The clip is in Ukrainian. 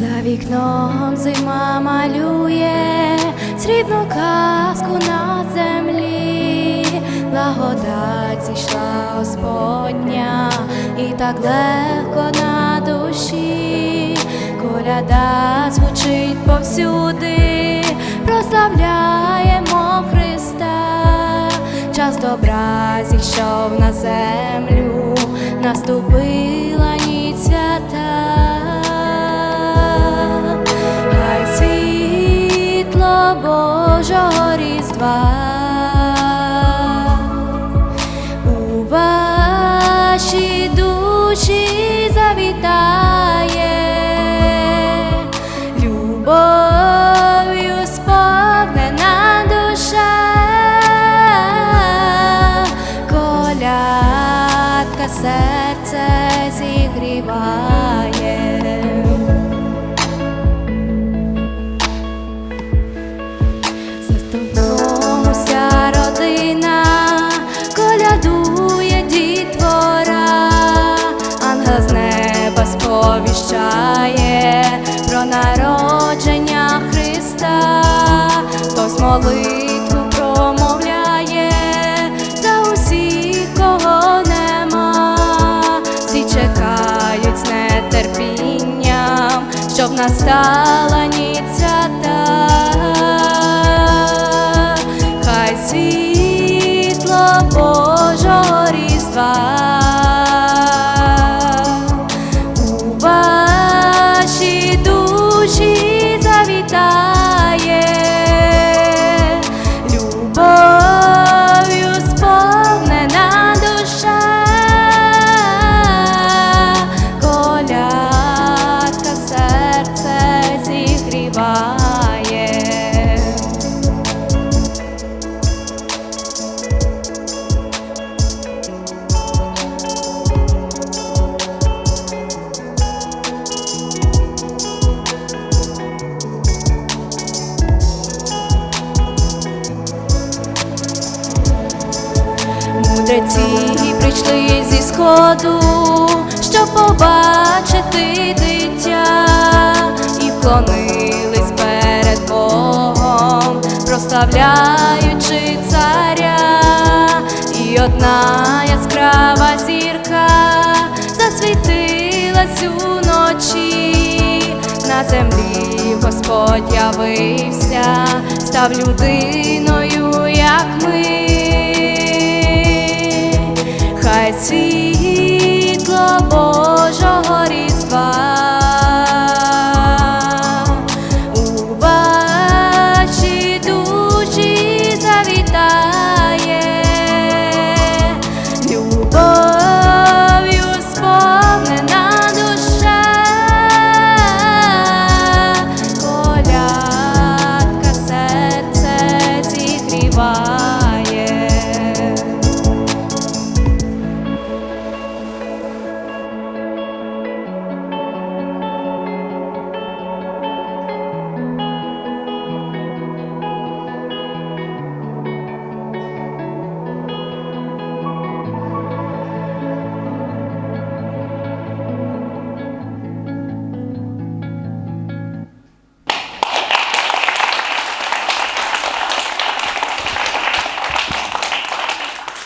За вікном зима малює срібну казку на землі, благодать зійшла Господня, і так легко на душі, коляда звучить повсюди, прославляємо Христа, час добра зійшов на землю, наступила ніч свята. Và сповіщає про народження Христа, хтось молитву промовляє за усіх, кого нема, всі чекають з нетерпінням, щоб настала ніч Мудреці прийшли зі сходу, щоб побачити дитя, і вклонились перед Богом, прославляючи царя, і одна яскрава зірка засвітилась уночі, на землі Господь явився, став ми. світла Бога.